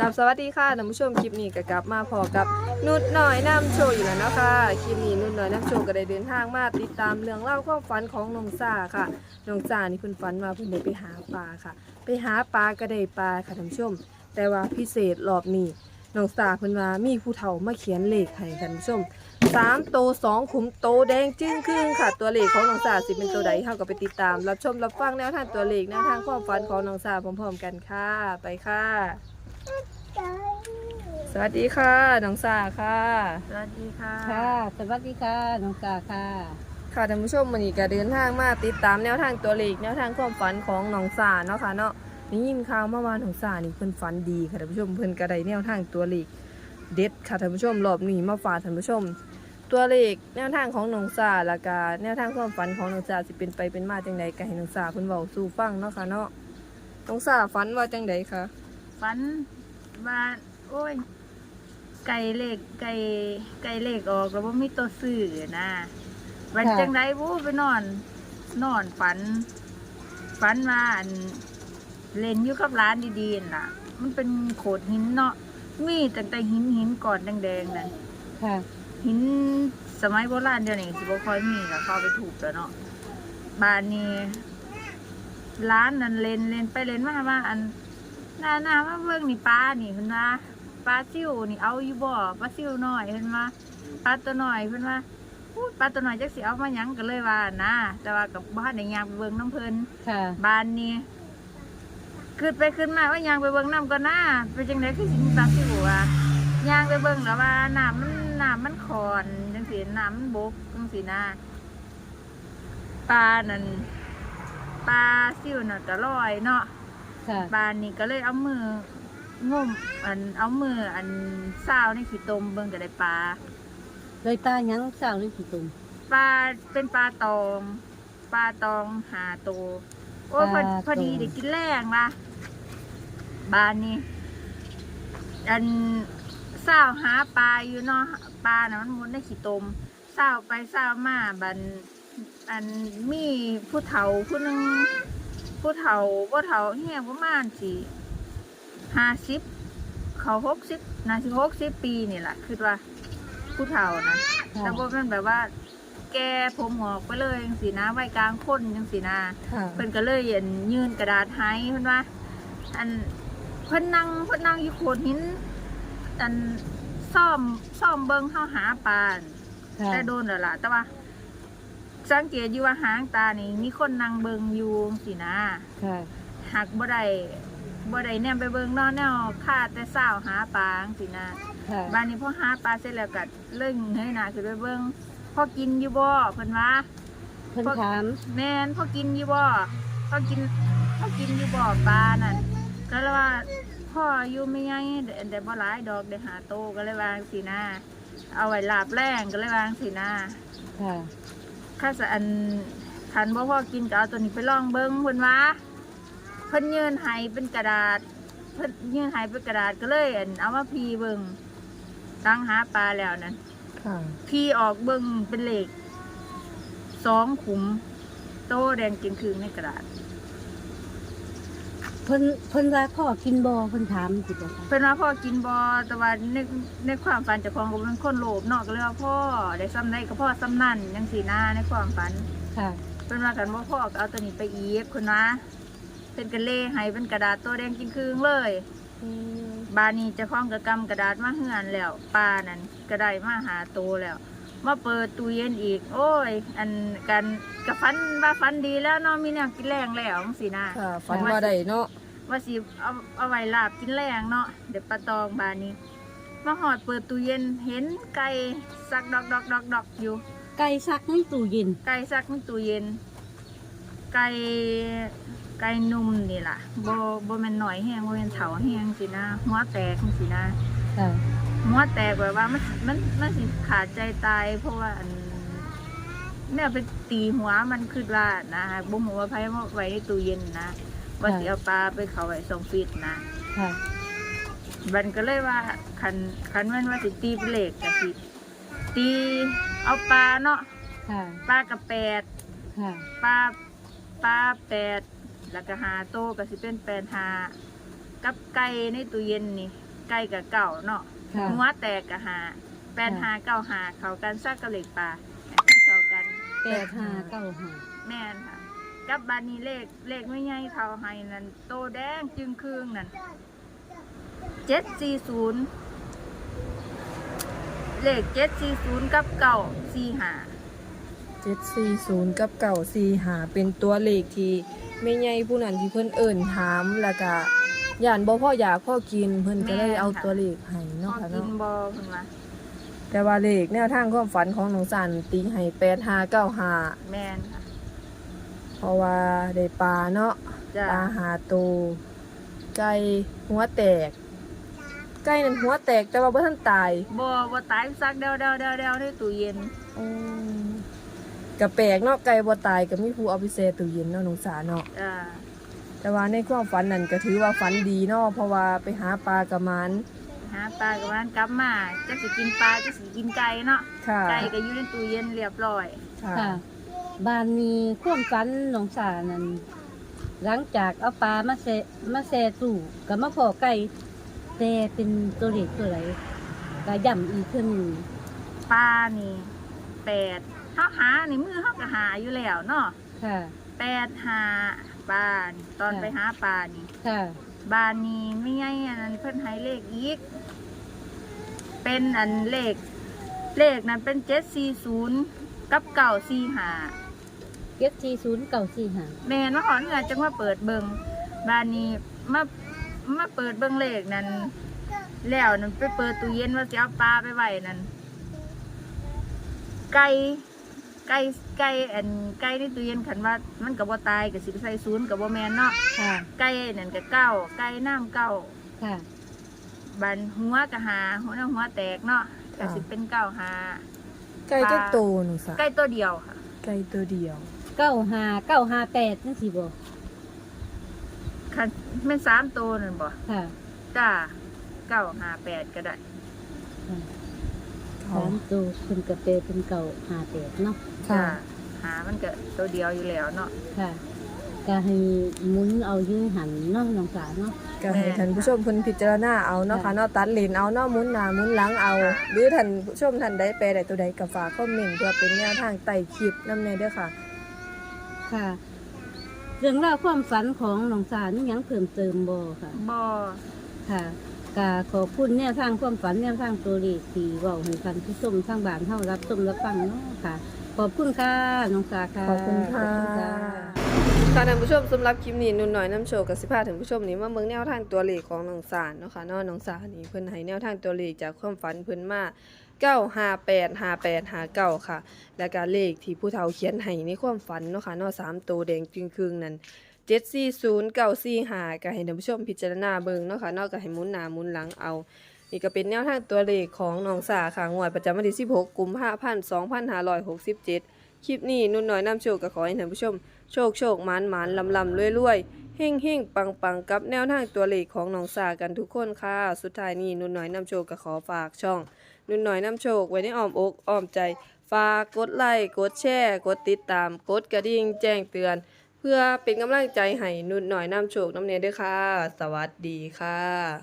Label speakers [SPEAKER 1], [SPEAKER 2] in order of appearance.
[SPEAKER 1] กับสวัสดีค่ะท่านผู้ชมคลิปนี้ก็กลับมาพอกับนุดหน่อยน้ำโชว์อยู่แล้วเนาะค่ะคลิปนี้นุดหน่อยน้ำโชว์ก็ได้เดินทางมาติดตามเรื่องเล่าความฝันของน้องซ่าค่ะน้องซ่านี่เพิ่นฝันว่าเพิ่นได้ไปหาปลาค่ะ ไปหาปลาก็ได้ปลาค่ะท่านผู้ชม แต่ว่าพิเศษรอบนี้น้องซ่าเพิ่นว่ามีผู้เฒ่ามาเขียนเลขให้ท่านผู้ชม สามโตสองขุมโตแดงจึ้งครึ่งค่ะ ตัวเลขของน้องซ่าสิเป็นตัวใดเฮาก็ไปติดตาม รับชมรับฟังแนวทางตัวเลขแนวทางความฝันของน้องซ่าพร้อมๆกันค่ะไปค่ะ สวัสดีค่ะน้องสาค่ะ
[SPEAKER 2] สวัสดีค่ะ
[SPEAKER 3] ค่ะสวัสดีค่ะน้องกาค่ะ
[SPEAKER 1] ค่ะท่านผู้ชมวันนี้ก็เดินทางมาติดตามแนวทางตัวเลขแนวทางความฝันของน้องสาเนาะค่ะเนาะนี่ยินข่าวเมื่อวานน้องสานี่เพิ่นฝันดีค่ะท่านผู้ชมเพิ่นก็ได้แนวทางตัวเลขเด็ดค่ะท่านผู้ชมรอบนี้มาฝากท่านผู้ชม ตัวเลขแนวทางของน้องสาแล้วก็แนวทางความฝันของน้องสาสิเป็นไปเป็นมาจังใดก็ให้น้องสาเพิ่นเว้าสู่ฟังเนาะค่ะเนาะน้องสาฝันว่าจังใดคะ
[SPEAKER 2] ฝันว่าโอ้ย ไก่เล็กไก่ไก่เล็กออกแล้วว่ามีตัวสื่อนะวัน
[SPEAKER 3] ค่ะ
[SPEAKER 2] จังไดวู้ไปนอน นอนฝัน ฝันว่าอันเล่นอยู่กับร้านดีๆน่ะ มันเป็นโขดหินเนาะมีตั้งแต่หินหินก่อนแดงๆนั่น
[SPEAKER 3] ค่ะ
[SPEAKER 2] หินสมัยโบราณเดี๋ยวนี้สิบ่ค่อยมีแล้วเข้าไปถูกแล้วเนาะบ้านนี้ร้านนั้นเลนเลนไปเลนมาว่าอันหน้าหน้ามาเบิ่งนี่ปลานี่เพิ่นว่าปลาซิวนี่เอาอยู่บ่ปลาซิวน้อยเพิ่นว่าปลาตัวน้อยเพิ่นว่าอู้ปลาตัวน้อยจักสิเอามาหยังก็เลยว่านะแต่ว่ากับบ้านได้ยางไปเบิ่งน้ำเพิ่น
[SPEAKER 3] ค่ะ
[SPEAKER 2] บ้านนี้ขึ้นไปขึ้นมาว่ายางไปเบิ่งน้ำก็น่าเป็นจังไดคือสิมีปลาซิวอะย่างไปเบิ่งแล้วว่าน้ำมัน น้ำมันขอนจังสีน้ำมันบกจังสีนาปลานั่นปลาซิวน่ะก็ลอยเนาะ
[SPEAKER 3] ค่ะ
[SPEAKER 2] ปลานี่ก็เลยเอามืองมอันเอามืออันเศร้าวในขี้ตมเบิ่งก็ได้ปลา
[SPEAKER 3] เลยตายังสาวหรือขี้ตุ่ม
[SPEAKER 2] ปลาเป็นปลาตองปลาตองหาโตวโอ้ยพอ
[SPEAKER 3] ปลาตอง
[SPEAKER 2] พอดีได้กินแรงละบานนี้อัน เศร้าวหาปลาอยู่เนาะปลาน่ะมันมุดในขี้ตมเศร้าวไปเศร้าวมาบันอันมีผู้เฒ่าผู้หนึงผู้เฒ่าผู้เฒ่าแห้งประมาณสี่ห้าสิบเขาหกสิบนาสิหกสิบปีนี่แหละคือว่าผู้เฒ่านะ
[SPEAKER 3] ค่ะ
[SPEAKER 2] แต่ว่ามันแบบว่า แกผมหอกไปเลยจังสีนะไว้กลางคนจังสีนะ
[SPEAKER 1] ค่ะ
[SPEAKER 2] เพิ่นก็เลยเห็นยื่นกระดาษให้เพิ่นว่า อันเพิ่นนั่งเพิ่นนั่งอยู่โขดหิน อันซ่อมซ่อมเบิงเข้าหาปลา
[SPEAKER 3] ค่ะ
[SPEAKER 2] แต่โดนแล้วล่ะ แต่ว่า สังเกตอยู่ว่าหางตานี่มีคนนั่งเบิงอยู่สินะ
[SPEAKER 3] ค่ะ
[SPEAKER 2] หักบ่ได้บ่ได้แนมไปเบิงเนอนแนวค่าแต่เศร้าวหาปลาจังสินะ
[SPEAKER 3] ค่ะ
[SPEAKER 2] บ้านนี้พอหาปลาเสร็จแล้วก็เลิ่งให้หนาคือไปเบิ่งพอกินอยู่บ่เพิ่นว่า
[SPEAKER 3] เพิ่นถาม
[SPEAKER 2] แม่นพอกินอยู่บ่พอกินพอกินอยู่บ่ปลานั่นก็เลยว่า พ่ออยู่ไม่ไงแต่แต่บ่หลายดอกได้หาโตก็เลยวาจังสินะเอาไว้ลาบแรงก็เลยวาจังสินะ
[SPEAKER 3] ค่ะ
[SPEAKER 2] ข้าสะอันคันบ่พอกินก็เอาตัวนี้ไปลองเบิ่งเพิ่นว่าเพิ่นยื่นให้เป็นกระดาษ เพิ่นยื่นให้เป็นกระดาษก็เลยอันเอามาพีเบิ่งตั้งหาปลาแล้วนั่น
[SPEAKER 1] ค่ะ
[SPEAKER 2] พี่ออกเบิ่งเป็นเหล็กสองขุม โตแดงกินคืนในกระดาษ
[SPEAKER 3] เพิ่นเพิ่นว่าพ่อกินบ่เพิ่นถามสิบ่คะ
[SPEAKER 2] เพิ่นว่าพ่อกินบอแต่ว่าในในความฝันเจ้าของก็เป็นคนโลภเนาะก็เลยว่าพ่อได้ซ้ำได้ก็พ่อซ้ำนั่นยังสีหน้าในความฝัน
[SPEAKER 3] ค่ะ
[SPEAKER 2] เพิ่นว่ากันว่าพ่อก็เอาตัวนี้ไปอีกคุณนะเป็นกระเล่ให้เป็นกระดาษโตแดงกินคืนเลยบานนี้เจะคล้าของกระกำกระดาษมาเฮือนแล้วปลานั่นก็ได้มาหาโตแล้ว มาเปิดตู้เย็นอีก โอ้ย อันกันกับฟันว่าฟันดีแล้วเนาะมีแนวกินแรงแล้วจังสินะ
[SPEAKER 1] ค่ะฝันว่าได้เนาะ
[SPEAKER 2] ว่าสิเอาเอาไว้ลาบกินแรงเนาะเดี๋ยวปลาตองบานนี้มาหอดเปิดตู้เย็นเห็นไก่สักดอกดอกดอกดอกอยู่
[SPEAKER 3] ไก่ซักในตู้เย็น
[SPEAKER 2] ไก่สักในตู้เย็น ไก่ไก่นุ่มนี่ล่ะโบโบแมันหน่อยแห้งโบแมันเถาแห้งสินะหัวแตกจังสินะ
[SPEAKER 3] ค่ะ
[SPEAKER 2] หัวแตกแบบว่ามันมันมันสิขาดใจตาย เพราะว่าอันเนี่ยไปตีหัวมันคือว่านะบุ้มหัวาไพ่ว่าไว้ในตู้เย็นนะว่าสิเอาปลาไปเขาไว้ส่งฟิตนะ
[SPEAKER 3] ค่ะ
[SPEAKER 2] มันก็เลยว่าคันคันแมันว่าสิตีเป็นเหล็กกะสิตีเอาปลาเนาะ
[SPEAKER 3] ค่ะ
[SPEAKER 2] ปลากระแปด
[SPEAKER 3] ค่ะ
[SPEAKER 2] ปลาปลาแปดแล้วก็หาโตก็สิเป็นแปดหากับไก่ในตู้เย็นนี่ไก่กับเก่าเนาะ
[SPEAKER 3] ค่ะ
[SPEAKER 2] หัวแตกกับหาแปดหาเก้าหาเขากันซักกะเหล็กปลาเขากัน
[SPEAKER 3] แปดห้าเก้าห้า
[SPEAKER 2] แม่นค่ะ กับบานนี้เลขเลขไม่ใหญ่เท่าไห้นั่นโตแดงจึงครึ่งนั่นเจ็ดสี่ศูนย์เลขเจ็ดสี่ศูนย์กับเก่าสี่หา
[SPEAKER 1] 740กับเก่า4หาเป็นตัวเลขที่ไม่ใหญ่ผู้นั้นที่เพิ่นเอิ่นถามแล้วก็ ย่านบ่พ่ออยากพ่อกินเพิ่นก็เลยเอาตัวเลขให้
[SPEAKER 2] พ
[SPEAKER 1] เนาะ
[SPEAKER 2] อ
[SPEAKER 1] ค่ะ
[SPEAKER 2] กิน
[SPEAKER 1] เนาะ
[SPEAKER 2] บอเพิ่นว่า
[SPEAKER 1] แต่ว่าเลขแนวทางความฝันของน้องสันตีให้8595
[SPEAKER 2] แม่นค่ะ
[SPEAKER 1] เพราะว่าได้ปลาเนาะ
[SPEAKER 2] จ้ะ
[SPEAKER 1] ปลาหาตัวไก่หัวแตก ไก่นั่นหัวแตกแต่ว่าบ่ทันตาย
[SPEAKER 2] บอบอตายซักเดาเดาเดาเดาในตู้เย็น
[SPEAKER 1] ก็แปลกเนาะไก่บ่ตายก็มีผู้เอาไปแช่ตู้เย็นเนาะน้องสาเนาะ
[SPEAKER 2] จ้า
[SPEAKER 1] แต่ว่าในความฝันนั่นก็ถือว่าฝันดีเนาะเพราะว่าไปหาปลากับมัน
[SPEAKER 2] หาปลากับมันกลับมาจะสิกินปลาจะสิกินไก่เนาะ
[SPEAKER 1] ค่ะ
[SPEAKER 2] ไก่ก็อยู่ในตู้เย็นเรียบร้อย
[SPEAKER 1] ค่ะ
[SPEAKER 3] ค่ะบ้านมีความฝันหนองสานั่นหลังจากเอาปลามาแซ่มาแซ่ตู้ก็มาพอไก่แต่เป็นตัวเล็กตัวไหนก็ย่ำอีกขึ้นง
[SPEAKER 2] ปลานี่แปดเขาหาในมือเขาก็หาอยู่แล้วเนาะ
[SPEAKER 3] ค่ะ
[SPEAKER 2] แปดหา ปลานี่ตอน
[SPEAKER 3] ค่ะ
[SPEAKER 2] ไปหาปลานี่
[SPEAKER 3] ค่ะ
[SPEAKER 2] บานนี้ไม่ไงอันนั้นเพิ่นให้เลขอีก เป็นอันเลข เลขนั้นเป็นเจ็ดสี่ศูนย์กับเก่าสี่หา
[SPEAKER 3] เก็บที่ศูนย์เก่าสี่หา
[SPEAKER 2] แม่นว่าขอเงินจังว่าเปิดเบิงบานนี้มามาเปิดเบิงเลขนั้นแล้วนั่นไปเปิดตู้เย็นว่าสิเอาปลาไปไว้นั่นไก่ ไก่ไก่อันไก่ในตู้เย็นขันว่ามันกับบ่ตายกับสิไปใส่ศูนย์กับบ่แมนเนาะ
[SPEAKER 3] ค่ะ
[SPEAKER 2] ไก่นั่นกับเก้าไก่น้ำเก้า
[SPEAKER 3] ค่ะ
[SPEAKER 2] บันหัวกะหาหัวน้ำหัวแตกเนาะก็สิเป็นเก้าหา
[SPEAKER 1] ไก่จักโตน้องสา
[SPEAKER 2] ไก่ตัวเดียวค่ะ
[SPEAKER 1] ไก่ตัวเดียว
[SPEAKER 3] เก้าห้าเก้าห้าแปดนั่นสิบ่
[SPEAKER 2] คันแม่นสามตัวนั่นบ่
[SPEAKER 3] ค่ะ
[SPEAKER 2] จ้าเก้าหาแปดก็ได้
[SPEAKER 3] ค่ะ
[SPEAKER 1] ค่ะ
[SPEAKER 3] สามตัวคุณกระเปเป็นเก่าห้าแปดเนาะ
[SPEAKER 1] ค่ะ
[SPEAKER 2] จ้าหามันก็ตัวเดียวอยู่แล้วเนาะ
[SPEAKER 3] ค่ะก็ให้หมุนเอายืนหันเนาะน้องสาเนาะ
[SPEAKER 1] ก็ให้ท่านผู้ชมเพิ่นพิจารณาเอาเนาะค่ะ
[SPEAKER 3] ค่ะ
[SPEAKER 1] เนาะตัดเลนเอาเนาะหมุนหน้าหมุนหลังเอา หรือท่านผู้ชมท่านใดแปลใดตัวใดก็ฝากคอมเมนต์เพื่อเป็นแนวทางไต่คลิปนำแน่เด้อค่ะ
[SPEAKER 3] ค่ะ เรื่องราวความฝันของน้องสานี่ยังเพิ่มเติมบ่ค่ะ
[SPEAKER 2] บ่
[SPEAKER 3] ค่ะ กาขอบคุณแนวทางความฝันแนวทางตัวเลขที่เว้าให้กันผู้ชมทางบ้านเฮารับชมรับฟังเนาะค่ะ ขอบคุณค่ะน้องสาค่ะ
[SPEAKER 1] ขอบคุณค่ะ
[SPEAKER 3] ขอบณ
[SPEAKER 1] ค่ะท่านผู้ชมสำหรับคลิปนี้นุ่นหน่อยน้ำโชว์กับสิพาท่านผู้ชมนี้มาเมืองแนวทางตัวเลขของน้องสารเนาะค่ะเนาะน้องสารนี่เพิ่นให้แนวทางตัวเลขจากความฝันเพิ่นมา9585859ค่ะ แล้วก็เลขที่ผู้เฒ่าเขียนให้ในความฝันเนาะค่ะเนาะสามตัวแดงจึงครึ่งนั้น 740 945ก็ให้ท่านผู้ชมพิจารณาเบิ่งเนาะค่ะเนากให้หมุนหน้าหมุนหลังเอา นี่ก็เป็นแนวทางตัวเลขของน้องสาค่ะงวดประจำวันที่ 16 กุมภาพันธ์2567 คลิปนี้นุ่นน้อยนำโชคก็ขอให้ท่านผู้ชม โชคโชคหมานหมานลำลำรวยรวยเฮ่งเฮ่งปังปังกับแนวทางตัวเลขของน้องสากันทุกคนค่ะ สุดท้ายนี้นุ่นน้อยนำโชคก็ขอฝากช่อง นุ่นน้อยนำโชคไว้ในอ้อมอกอ้อมใจ ฝากกดไลค์กดแชร์ กดติดตาม กดกระดิ่งแจ้งเตือน เพื่อเป็นกำลังใจให้นุ่นหน่อยน้ำโชคน้ำเนยด้วยค่ะ สวัสดีค่ะ